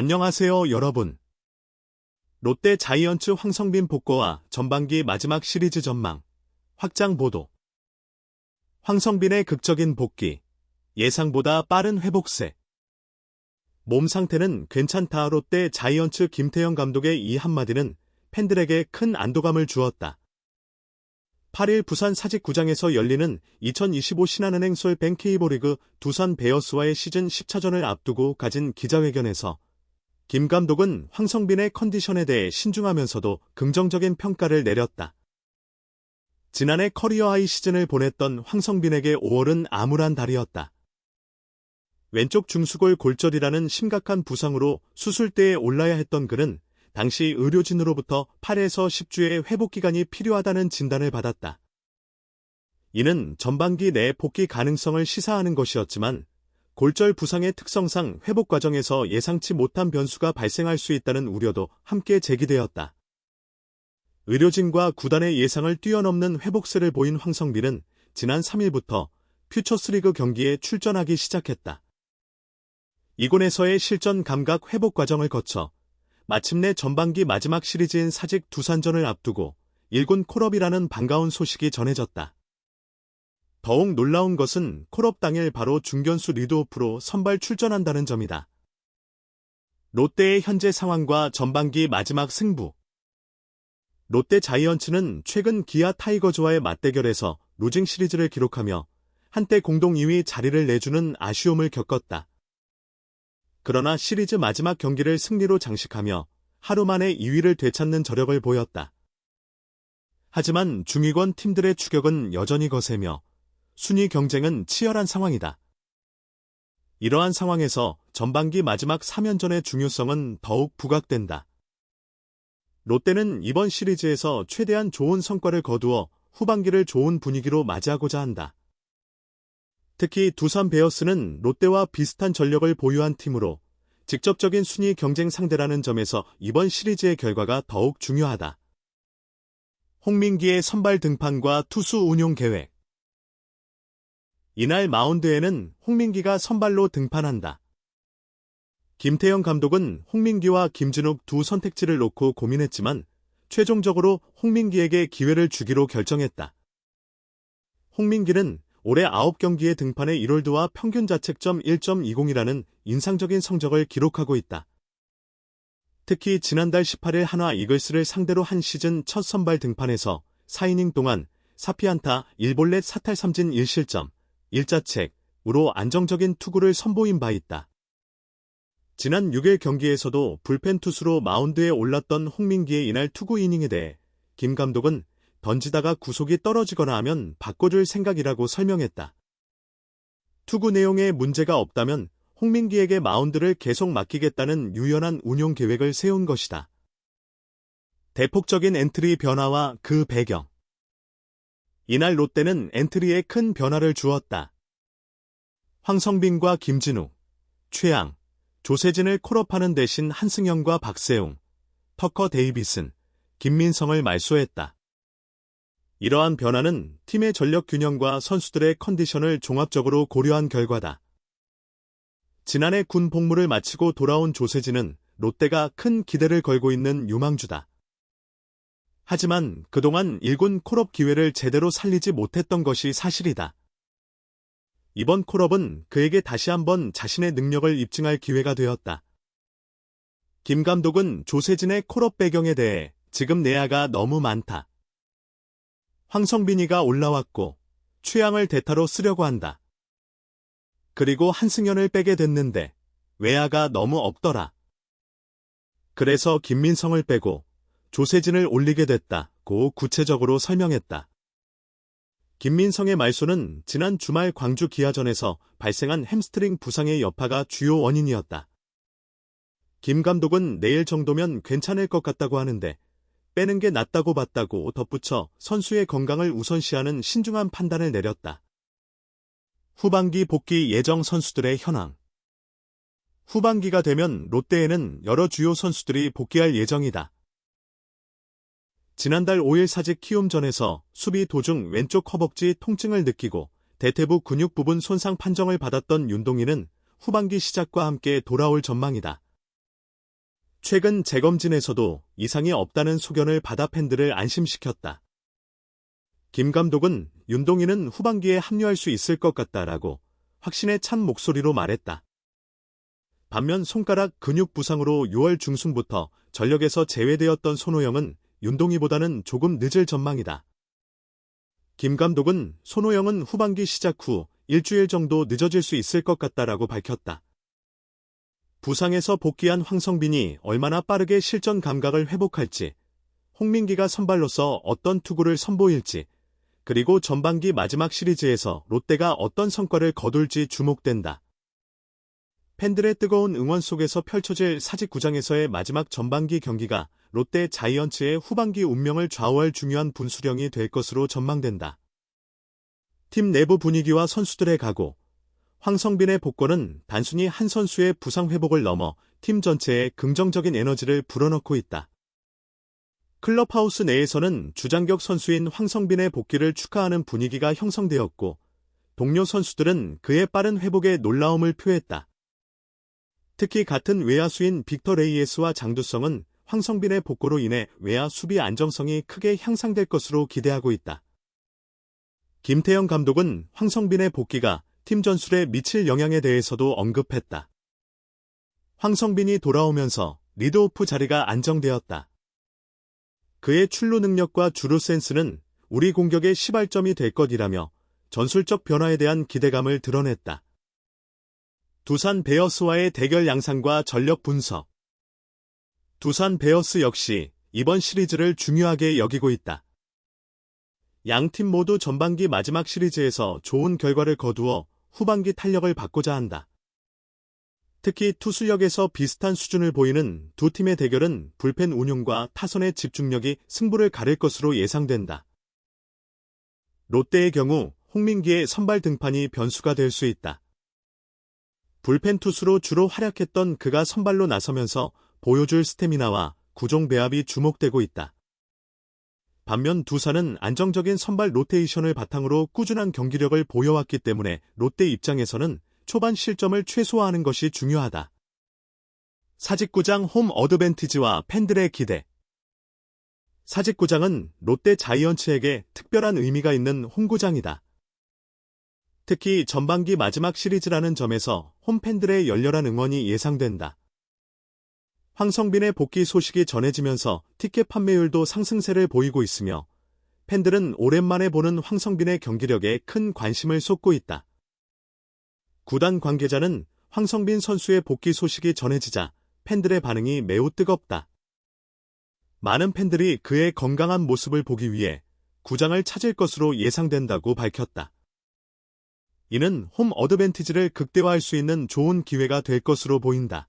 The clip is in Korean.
안녕하세요, 여러분. 롯데 자이언츠 황성빈 복고와 전반기 마지막 시리즈 전망, 확장 보도. 황성빈의 극적인 복귀, 예상보다 빠른 회복세. 몸 상태는 괜찮다 롯데 자이언츠 김태형 감독의 이 한마디는 팬들에게 큰 안도감을 주었다. 8일 부산 사직구장에서 열리는 2025 신한은행 솔뱅 K보리그 두산 베어스와의 시즌 10차전을 앞두고 가진 기자회견에서 김 감독은 황성빈의 컨디션에 대해 신중하면서도 긍정적인 평가를 내렸다. 지난해 커리어 하이 시즌을 보냈던 황성빈에게 5월은 암울한 달이었다. 왼쪽 중수골 골절이라는 심각한 부상으로 수술대에 올라야 했던 그는 당시 의료진으로부터 8에서 10주의 회복 기간이 필요하다는 진단을 받았다. 이는 전반기 내 복귀 가능성을 시사하는 것이었지만 골절 부상의 특성상 회복 과정에서 예상치 못한 변수가 발생할 수 있다는 우려도 함께 제기되었다. 의료진과 구단의 예상을 뛰어넘는 회복세를 보인 황성빈은 지난 3일부터 퓨처스리그 경기에 출전하기 시작했다. 이곤에서의 실전 감각 회복 과정을 거쳐 마침내 전반기 마지막 시리즈인 사직 두산전을 앞두고 1군 콜업이라는 반가운 소식이 전해졌다. 더욱 놀라운 것은 콜업 당일 바로 중견수 리드오프로 선발 출전한다는 점이다. 롯데의 현재 상황과 전반기 마지막 승부. 롯데 자이언츠는 최근 기아 타이거즈와의 맞대결에서 루징 시리즈를 기록하며 한때 공동 2위 자리를 내주는 아쉬움을 겪었다. 그러나 시리즈 마지막 경기를 승리로 장식하며 하루 만에 2위를 되찾는 저력을 보였다. 하지만 중위권 팀들의 추격은 여전히 거세며 순위 경쟁은 치열한 상황이다. 이러한 상황에서 전반기 마지막 3연전의 중요성은 더욱 부각된다. 롯데는 이번 시리즈에서 최대한 좋은 성과를 거두어 후반기를 좋은 분위기로 맞이하고자 한다. 특히 두산 베어스는 롯데와 비슷한 전력을 보유한 팀으로 직접적인 순위 경쟁 상대라는 점에서 이번 시리즈의 결과가 더욱 중요하다. 홍민기의 선발 등판과 투수 운용 계획 이날 마운드에는 홍민기가 선발로 등판한다. 김태형 감독은 홍민기와 김진욱 두 선택지를 놓고 고민했지만 최종적으로 홍민기에게 기회를 주기로 결정했다. 홍민기는 올해 9경기에 등판해 1홀드와 평균 자책점 1.20이라는 인상적인 성적을 기록하고 있다. 특히 지난달 18일 한화 이글스를 상대로 한 시즌 첫 선발 등판에서 4이닝 동안 4피안타 1볼넷 사탈 3진 1실점, 일자책으로 안정적인 투구를 선보인 바 있다. 지난 6일 경기에서도 불펜 투수로 마운드에 올랐던 홍민기의 이날 투구 이닝에 대해 김 감독은 던지다가 구속이 떨어지거나 하면 바꿔줄 생각이라고 설명했다. 투구 내용에 문제가 없다면 홍민기에게 마운드를 계속 맡기겠다는 유연한 운용 계획을 세운 것이다. 대폭적인 엔트리 변화와 그 배경. 이날 롯데는 엔트리에 큰 변화를 주었다. 황성빈과 김진우, 최양, 조세진을 콜업하는 대신 한승현과 박세웅, 터커 데이비슨, 김민성을 말소했다. 이러한 변화는 팀의 전력 균형과 선수들의 컨디션을 종합적으로 고려한 결과다. 지난해 군 복무를 마치고 돌아온 조세진은 롯데가 큰 기대를 걸고 있는 유망주다. 하지만 그동안 일군 콜업 기회를 제대로 살리지 못했던 것이 사실이다. 이번 콜업은 그에게 다시 한번 자신의 능력을 입증할 기회가 되었다. 김 감독은 조세진의 콜업 배경에 대해 지금 내야가 너무 많다. 황성빈이가 올라왔고 취향을 대타로 쓰려고 한다. 그리고 한승연을 빼게 됐는데 외야가 너무 없더라. 그래서 김민성을 빼고 조세진을 올리게 됐다고 구체적으로 설명했다. 김민성의 말소는 지난 주말 광주 기아전에서 발생한 햄스트링 부상의 여파가 주요 원인이었다. 김 감독은 내일 정도면 괜찮을 것 같다고 하는데 빼는 게 낫다고 봤다고 덧붙여 선수의 건강을 우선시하는 신중한 판단을 내렸다. 후반기 복귀 예정 선수들의 현황 후반기가 되면 롯데에는 여러 주요 선수들이 복귀할 예정이다. 지난달 5일 사직 키움전에서 수비 도중 왼쪽 허벅지 통증을 느끼고 대퇴부 근육 부분 손상 판정을 받았던 윤동희는 후반기 시작과 함께 돌아올 전망이다. 최근 재검진에서도 이상이 없다는 소견을 받아 팬들을 안심시켰다. 김 감독은 윤동희는 후반기에 합류할 수 있을 것 같다라고 확신에 찬 목소리로 말했다. 반면 손가락 근육 부상으로 6월 중순부터 전력에서 제외되었던 손호영은 윤동희보다는 조금 늦을 전망이다. 김 감독은 손호영은 후반기 시작 후 일주일 정도 늦어질 수 있을 것 같다라고 밝혔다. 부상에서 복귀한 황성빈이 얼마나 빠르게 실전 감각을 회복할지, 홍민기가 선발로서 어떤 투구를 선보일지, 그리고 전반기 마지막 시리즈에서 롯데가 어떤 성과를 거둘지 주목된다. 팬들의 뜨거운 응원 속에서 펼쳐질 사직구장에서의 마지막 전반기 경기가 롯데 자이언츠의 후반기 운명을 좌우할 중요한 분수령이 될 것으로 전망된다. 팀 내부 분위기와 선수들의 각오, 황성빈의 복권은 단순히 한 선수의 부상 회복을 넘어 팀 전체에 긍정적인 에너지를 불어넣고 있다. 클럽하우스 내에서는 주장격 선수인 황성빈의 복귀를 축하하는 분위기가 형성되었고, 동료 선수들은 그의 빠른 회복에 놀라움을 표했다. 특히 같은 외야수인 빅터 레이에스와 장두성은 황성빈의 복구로 인해 외야 수비 안정성이 크게 향상될 것으로 기대하고 있다. 김태형 감독은 황성빈의 복귀가 팀 전술에 미칠 영향에 대해서도 언급했다. 황성빈이 돌아오면서 리드오프 자리가 안정되었다. 그의 출루 능력과 주루 센스는 우리 공격의 시발점이 될 것이라며 전술적 변화에 대한 기대감을 드러냈다. 두산 베어스와의 대결 양상과 전력 분석. 두산 베어스 역시 이번 시리즈를 중요하게 여기고 있다. 양 팀 모두 전반기 마지막 시리즈에서 좋은 결과를 거두어 후반기 탄력을 받고자 한다. 특히 투수력에서 비슷한 수준을 보이는 두 팀의 대결은 불펜 운용과 타선의 집중력이 승부를 가릴 것으로 예상된다. 롯데의 경우 홍민기의 선발 등판이 변수가 될 수 있다. 불펜 투수로 주로 활약했던 그가 선발로 나서면서 보여줄 스태미나와 구종 배합이 주목되고 있다. 반면 두산은 안정적인 선발 로테이션을 바탕으로 꾸준한 경기력을 보여왔기 때문에 롯데 입장에서는 초반 실점을 최소화하는 것이 중요하다. 사직구장 홈 어드밴티지와 팬들의 기대 사직구장은 롯데 자이언츠에게 특별한 의미가 있는 홈구장이다. 특히 전반기 마지막 시리즈라는 점에서 홈팬들의 열렬한 응원이 예상된다. 황성빈의 복귀 소식이 전해지면서 티켓 판매율도 상승세를 보이고 있으며 팬들은 오랜만에 보는 황성빈의 경기력에 큰 관심을 쏟고 있다. 구단 관계자는 황성빈 선수의 복귀 소식이 전해지자 팬들의 반응이 매우 뜨겁다. 많은 팬들이 그의 건강한 모습을 보기 위해 구장을 찾을 것으로 예상된다고 밝혔다. 이는 홈 어드밴티지를 극대화할 수 있는 좋은 기회가 될 것으로 보인다.